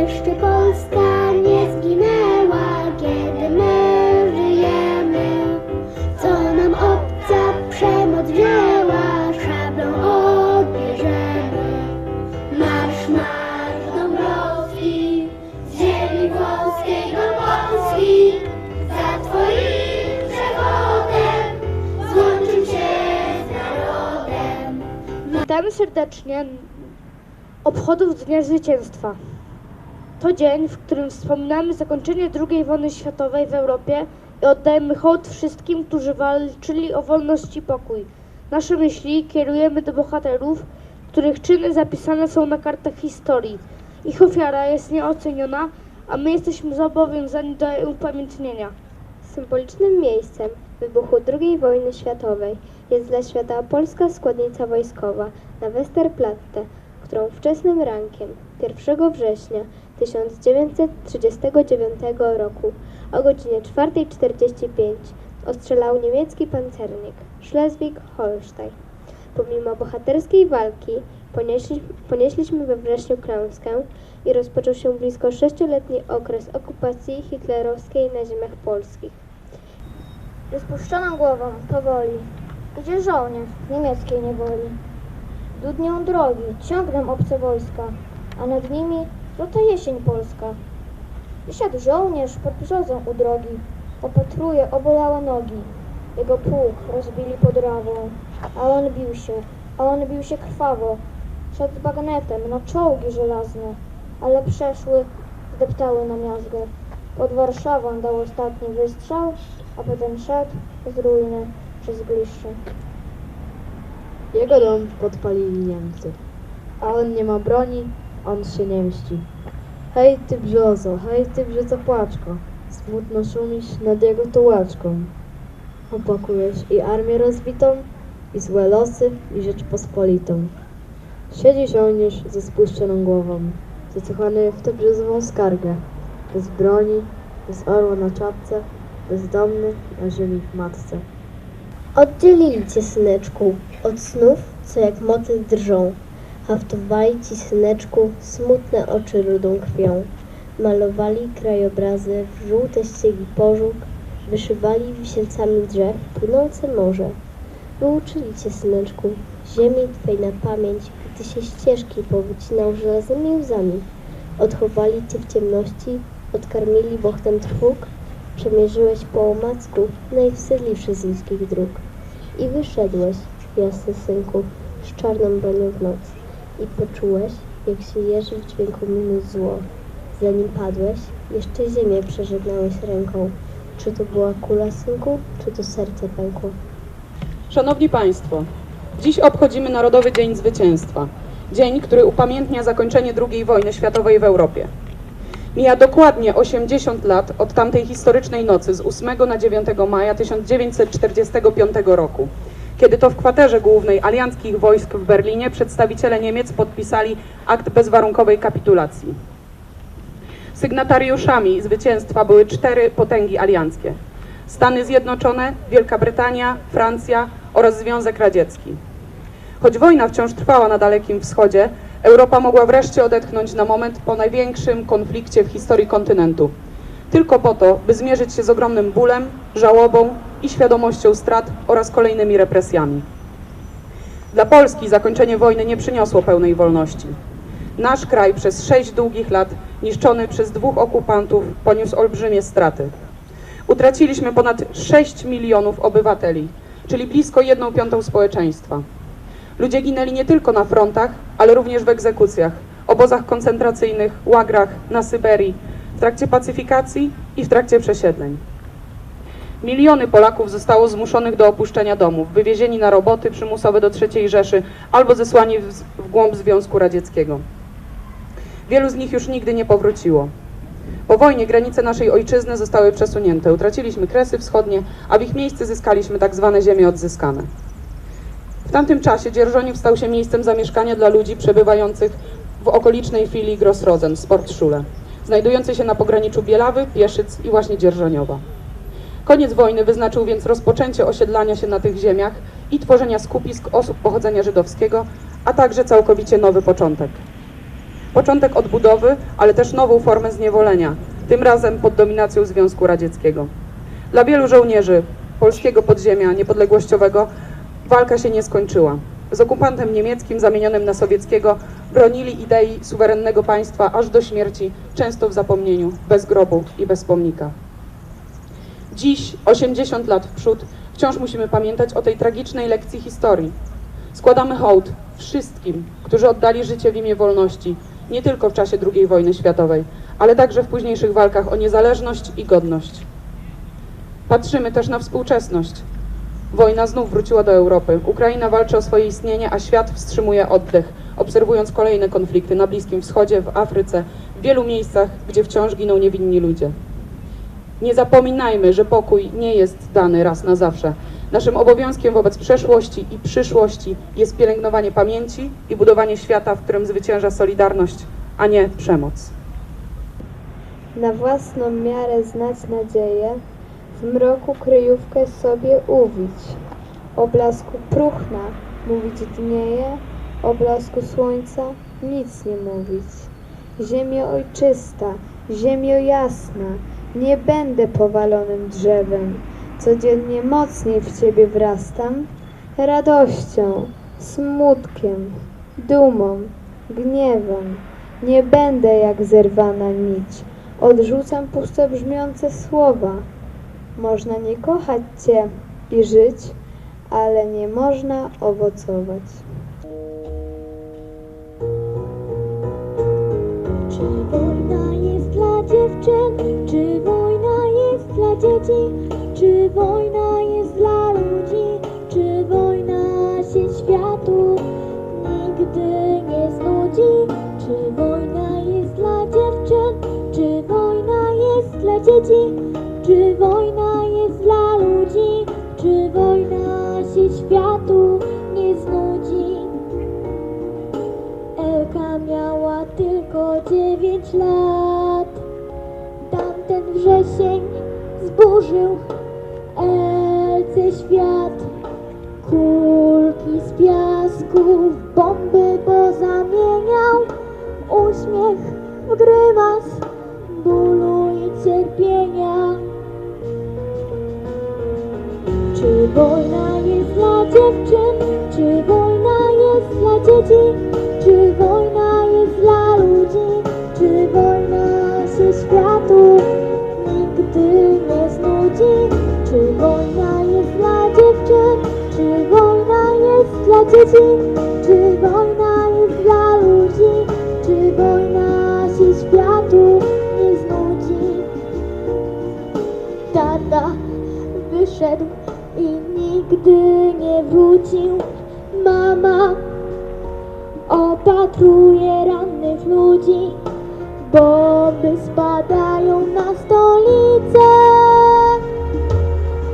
Jeszcze Polska nie zginęła, kiedy my żyjemy. Co nam obca przemoc wzięła, szablą odbierzemy. Marsz, marsz Dąbrowski, z ziemi włoskiej do Polski. Za twoim przewodem złączył się z narodem. Witamy serdecznie obchodów Dnia Zwycięstwa. To dzień, w którym wspominamy zakończenie II wojny światowej w Europie i oddajemy hołd wszystkim, którzy walczyli o wolność i pokój. Nasze myśli kierujemy do bohaterów, których czyny zapisane są na kartach historii. Ich ofiara jest nieoceniona, a my jesteśmy zobowiązani do jej upamiętnienia. Symbolicznym miejscem wybuchu II wojny światowej jest dla świata polska składnica wojskowa na Westerplatte, którą wczesnym rankiem 1 września 1939 roku o godzinie 4.45 ostrzelał niemiecki pancernik Schleswig-Holstein. Pomimo bohaterskiej walki ponieśli, ponieśliśmy we wrześniu klęskę i rozpoczął się blisko sześcioletni okres okupacji hitlerowskiej na ziemiach polskich. Spuszczoną głową, powoli, idzie żołnierz z niemieckiej niewoli. Dudnią drogi, ciągną obce wojska, a nad nimi złota jesień polska. Wysiadł żołnierz pod brzozą u drogi, opatruje obolałe nogi. Jego pułk rozbili pod rawą, a on bił się, a on bił się krwawo. Szedł z bagnetem na czołgi żelazne, ale przeszły, zdeptały na miazgę. Pod Warszawą dał ostatni wystrzał, a potem szedł z ruiny przez Gliszcze. Jego dom podpalili Niemcy, a on nie ma broni, on się nie mści. Hej ty brzozo, hej ty brzozo płaczko, smutno szumisz nad jego tułaczką. Opłakujesz i armię rozbitą, i złe losy, i Rzeczpospolitą. Siedzi żołnierz ze spuszczoną głową, zacochany w tę brzozową skargę, bez broni, bez orła na czapce, bezdomny na ziemi w matce. Oddzielili cię, syneczku, od snów, co jak motyl drżą. Haftowali ci, syneczku, smutne oczy rudą krwią. Malowali krajobrazy w żółte ściegi pożółk, wyszywali wisielcami drzew płynące morze. Wyuczyli cię, syneczku, ziemi twej na pamięć, gdy się ścieżki powycinał żelaznymi łzami. Odchowali cię w ciemności, odkarmili bochtem trwóg, przemierzyłeś po omacku najwstydliwszy z ludzkich dróg. I wyszedłeś, jasny synku, z czarną bronią w noc. I poczułeś, jak się jeży w dźwięku minut zło. Zanim padłeś, jeszcze ziemię przeżegnałeś ręką. Czy to była kula, synku, czy to serce pękło? Szanowni Państwo, dziś obchodzimy Narodowy Dzień Zwycięstwa. Dzień, który upamiętnia zakończenie II wojny światowej w Europie. Mija dokładnie 80 lat od tamtej historycznej nocy z 8 na 9 maja 1945 roku, kiedy to w kwaterze głównej alianckich wojsk w Berlinie przedstawiciele Niemiec podpisali akt bezwarunkowej kapitulacji. Sygnatariuszami zwycięstwa były cztery potęgi alianckie: Stany Zjednoczone, Wielka Brytania, Francja oraz Związek Radziecki. Choć wojna wciąż trwała na Dalekim Wschodzie, Europa mogła wreszcie odetchnąć na moment po największym konflikcie w historii kontynentu. Tylko po to, by zmierzyć się z ogromnym bólem, żałobą i świadomością strat oraz kolejnymi represjami. Dla Polski zakończenie wojny nie przyniosło pełnej wolności. Nasz kraj przez sześć długich lat, niszczony przez dwóch okupantów, poniósł olbrzymie straty. Utraciliśmy ponad 6 milionów obywateli, czyli blisko jedną piątą społeczeństwa. Ludzie ginęli nie tylko na frontach, ale również w egzekucjach, obozach koncentracyjnych, łagrach, na Syberii, w trakcie pacyfikacji i w trakcie przesiedleń. Miliony Polaków zostało zmuszonych do opuszczenia domów, wywiezieni na roboty przymusowe do III Rzeszy albo zesłani w, głąb Związku Radzieckiego. Wielu z nich już nigdy nie powróciło. Po wojnie granice naszej ojczyzny zostały przesunięte. Utraciliśmy Kresy Wschodnie, a w ich miejsce zyskaliśmy tak zwane ziemie odzyskane. W tamtym czasie Dzierżoniów stał się miejscem zamieszkania dla ludzi przebywających w okolicznej filii Grossrosen, Sportschule, znajdującej się na pograniczu Bielawy, Pieszyc i właśnie Dzierżoniowa. Koniec wojny wyznaczył więc rozpoczęcie osiedlania się na tych ziemiach i tworzenia skupisk osób pochodzenia żydowskiego, a także całkowicie nowy początek. początek odbudowy, ale też nową formę zniewolenia, tym razem pod dominacją Związku Radzieckiego. Dla wielu żołnierzy polskiego podziemia niepodległościowego walka się nie skończyła. Z okupantem niemieckim zamienionym na sowieckiego bronili idei suwerennego państwa aż do śmierci, często w zapomnieniu, bez grobu i bez pomnika. Dziś, 80 lat w przód, wciąż musimy pamiętać o tej tragicznej lekcji historii. Składamy hołd wszystkim, którzy oddali życie w imię wolności, nie tylko w czasie II wojny światowej, ale także w późniejszych walkach o niezależność i godność. Patrzymy też na współczesność. Wojna znów wróciła do Europy. Ukraina walczy o swoje istnienie, a świat wstrzymuje oddech, obserwując kolejne konflikty na Bliskim Wschodzie, w Afryce, w wielu miejscach, gdzie wciąż giną niewinni ludzie. Nie zapominajmy, że pokój nie jest dany raz na zawsze. Naszym obowiązkiem wobec przeszłości i przyszłości jest pielęgnowanie pamięci i budowanie świata, w którym zwycięża solidarność, a nie przemoc. Na własną miarę znać nadzieję, w mroku kryjówkę sobie uwić. O blasku próchna mówić dnieje, o blasku słońca nic nie mówić. Ziemio ojczysta, ziemio jasna, nie będę powalonym drzewem. Codziennie mocniej w ciebie wrastam, radością, smutkiem, dumą, gniewem. Nie będę jak zerwana nić. Odrzucam pusto brzmiące słowa. Można nie kochać Cię i żyć, ale nie można owocować. Czy wojna jest dla dziewczyn? Czy wojna jest dla dzieci? Czy wojna jest dla ludzi? Czy wojna się światu nigdy nie znudzi? Czy wojna jest dla dziewczyn? Czy wojna jest dla dzieci? Czy wojna dziewięć lat. Tamten wrzesień zburzył Elce świat. Kulki z piasku w bomby pozamieniał. Uśmiech w grymas bólu i cierpienia. Czy wojna jest dla dziewczyn? Czy wojna jest dla dzieci? Czy wojna jest dla ludzi? Czy wojna się światu nie znudzi? Tata wyszedł i nigdy nie wrócił. Mama opatruje rannych ludzi. Bomby spadają na stolicę.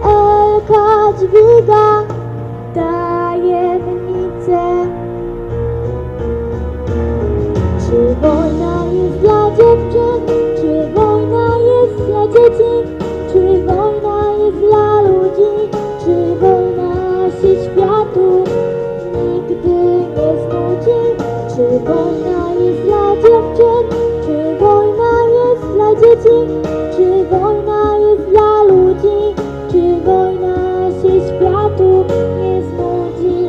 Elka dźwiga wojna jest dla dziewczyn? Czy wojna jest dla dzieci? Czy wojna jest dla ludzi? Czy wojna się światu nie znudzi?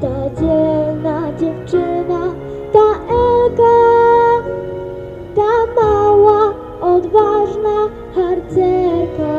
Ta dzielna dziewczyna, ta Elka, ta mała, odważna harcerka.